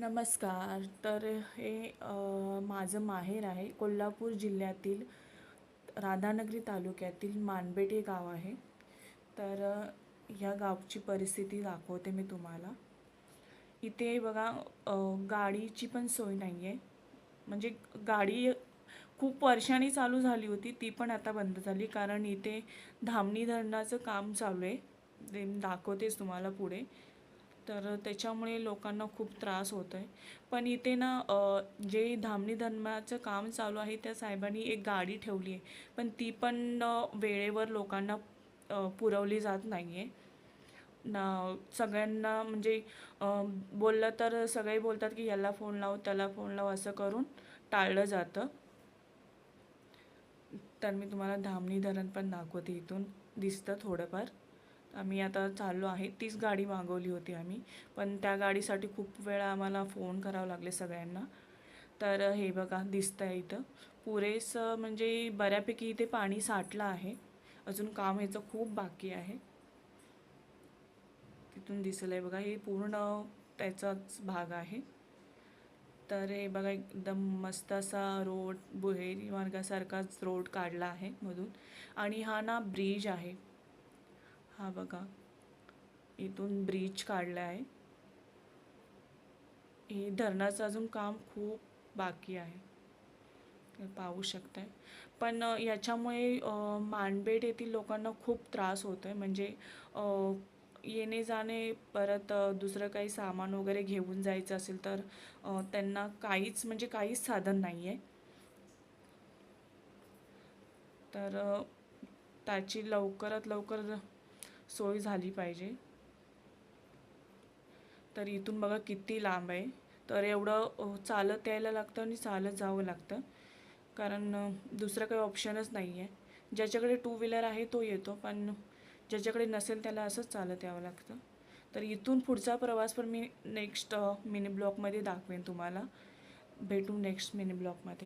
नमस्कार. तर हे माझं माहेर आहे. कोल्हापूर जिल्ह्यातील राधानगरी तालुक्यातील मानबेट हे गाव आहे. तर ह्या गावची परिस्थिती दाखवते मी तुम्हाला. इथे बघा गाडीची पण सोय नाही आहे म्हणजे गाडी खूप वर्षांनी चालू झाली होती ती पण आता बंद झाली. कारण इथे धामणी धरणाचं काम चालू आहे. ते दाखवतेच तुम्हाला पुढे. तर त्याच्यामुळे लोकांना खूप त्रास होतो आहे पण इथे ना जे धामणी धर्माचं काम चालू आहे त्या साहेबांनी एक गाडी ठेवली आहे. पण ती पण वेळेवर लोकांना पुरवली जात नाही आहे ना सगळ्यांना म्हणजे बोललं तर सगळे बोलतात की याला फोन लाव त्याला फोन लाव असं करून टाळलं जातं. तर मी तुम्हाला धामणी धरण पण दाखवते इथून. दिसतं थोडंफार. आम्ही आता चाललो आहे. तीच गाडी मागवली होती आम्ही. पण त्या गाडीसाठी खूप वेळा आम्हाला फोन करावे लागले सगळ्यांना. तर हे बघा दिसतं आहे इथं. पुरेसं म्हणजे बऱ्यापैकी इथे पाणी साठलं आहे. अजून काम ह्याचं खूप बाकी आहे. तिथून दिसलं आहे बघा हे पूर्ण त्याचाच भाग आहे. तर हे बघा एकदम मस्त असा रोड बुहेरी मार्गासारखाच रोड काढला आहे मधून. आणि हा ना ब्रिज आहे. हा बघा. इथून ब्रिज काढला आहे हे धरणाचं अजून काम खूप बाकी आहे. पाहू शकताय. पण याच्यामुळे मानबेट येथील लोकांना खूप त्रास होतो आहे म्हणजे येणे जाणे परत दुसरं काही सामान वगैरे घेऊन जायचं असेल तर त्यांना काहीच म्हणजे काहीच साधन नाही आहे तर त्याची लवकरात लवकर सोय झाली पाहिजे. तर इथून बघा किती लांब आहे. तर एवढं चालत यायला लागतं आणि चालत जावं लागतं. कारण दुसरं काही ऑप्शनच नाही आहे ज्याच्याकडे टू व्हीलर आहे तो येतो पण ज्याच्याकडे नसेल त्याला असंच चालत यावं लागतं. तर इथून पुढचा प्रवास पण मी नेक्स्ट मिनी ब्लॉकमध्ये दाखवेन तुम्हाला. भेटू नेक्स्ट मिनी ब्लॉकमध्ये